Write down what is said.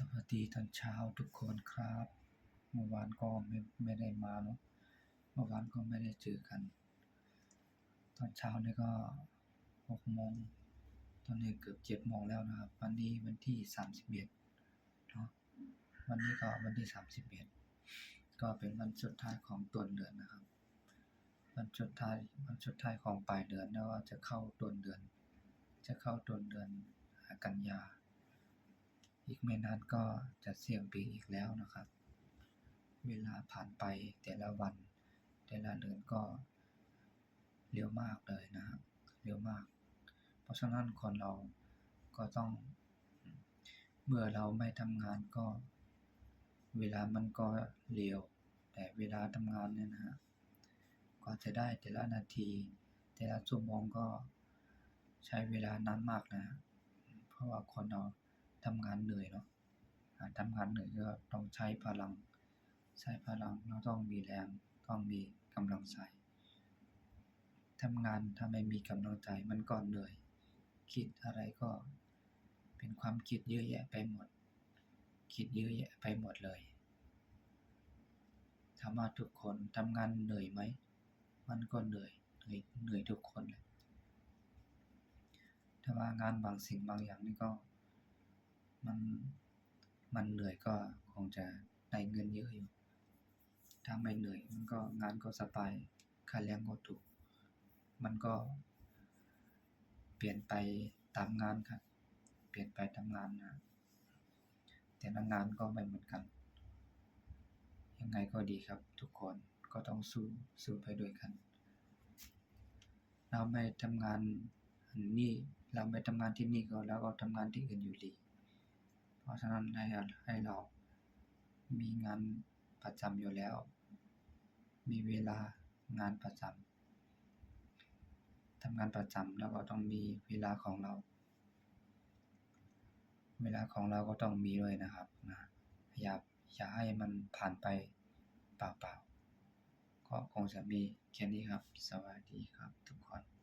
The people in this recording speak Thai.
สวัสดีตอนเช้าทุกคนครับ เมื่อวานก็ไม่ไม่ได้มาเนาะเมื่อวานก็ไม่ได้เจอกัน ตอนเช้านี่ก็หกโมงตอนนี้เกือบเจ็ดโมงแล้วนะครับ วันนี้วันที่สามสิบเอ็ดเนาะวันนี้ก็วันที่สามสิบเอ็ดก็เป็นวันสุดท้ายของต้นเดือนนะครับ วันสุดท้ายวันสุดท้ายของปลายเดือนแล้วจะเข้าต้นเดือน จะเข้าต้นเดือนกันยา อีกไม่นานก็จะเสี่ยงปีอีกแล้วนะครับ เวลาผ่านไปแต่ละวัน แต่ละเดือนก็เร็วมากเลยนะเร็วมาก เพราะฉะนั้นคนเราก็ต้องเมื่อเราไม่ทำงานก็ เวลามันก็เร็ว แต่เวลาทำงานเนี่ยนะฮะก็จะได้แต่ละนาที แต่ละชั่วโมงก็ใช้เวลานานมากนะ เพราะว่าคนเรา ทำงานเหนื่อยเนาะทำงานเหนื่อยก็ต้องใช้พลัง ใช้พลังเราต้องมีแรงต้องมีกำลังใจทำงานถ้าไม่มีกำลังใจมันก็เหนื่อย คิดอะไรก็เป็นความคิดเยอะแยะไปหมด คิดเยอะแยะไปหมดเลยถามว่าทุกคนทำงานเหนื่อยไหม มันก็เหนื่อยเหนื่อยเหนื่อยทุกคนเลยถ้าว่างานบางสิ่งบางอย่างนี่ก็ มันมันเหนื่อยก็คงจะได้เงินเยอะอยู่ ถ้าไม่เหนื่อยมันก็งานก็สบาย ค่าแรงก็ถูก มันก็ เปลี่ยนไปตามงานครับ เปลี่ยนไปตามงานนะ แต่ละงานก็ไม่เหมือนกัน ยังไงก็ดีครับทุกคนก็ต้องสู้สู้ไปด้วยกัน เราไม่ทำงานนนี้เราไม่ทำงานที่นี่ก็แล้วก็ทำงานที่อื่นอยู่ดี ราะฉะนั้นให้เราให้เรามีงานประจำอยู่แล้ว มีเวลางานประจำทำงานประจำแล้วก็ต้องมีเวลาของเรา เวลาของเราก็ต้องมีด้วยนะครับนะอย่าอย่าให้มันผ่านไปเปล่าๆก็คงจะมีแค่นี้ครับ สวัสดีครับทุกคน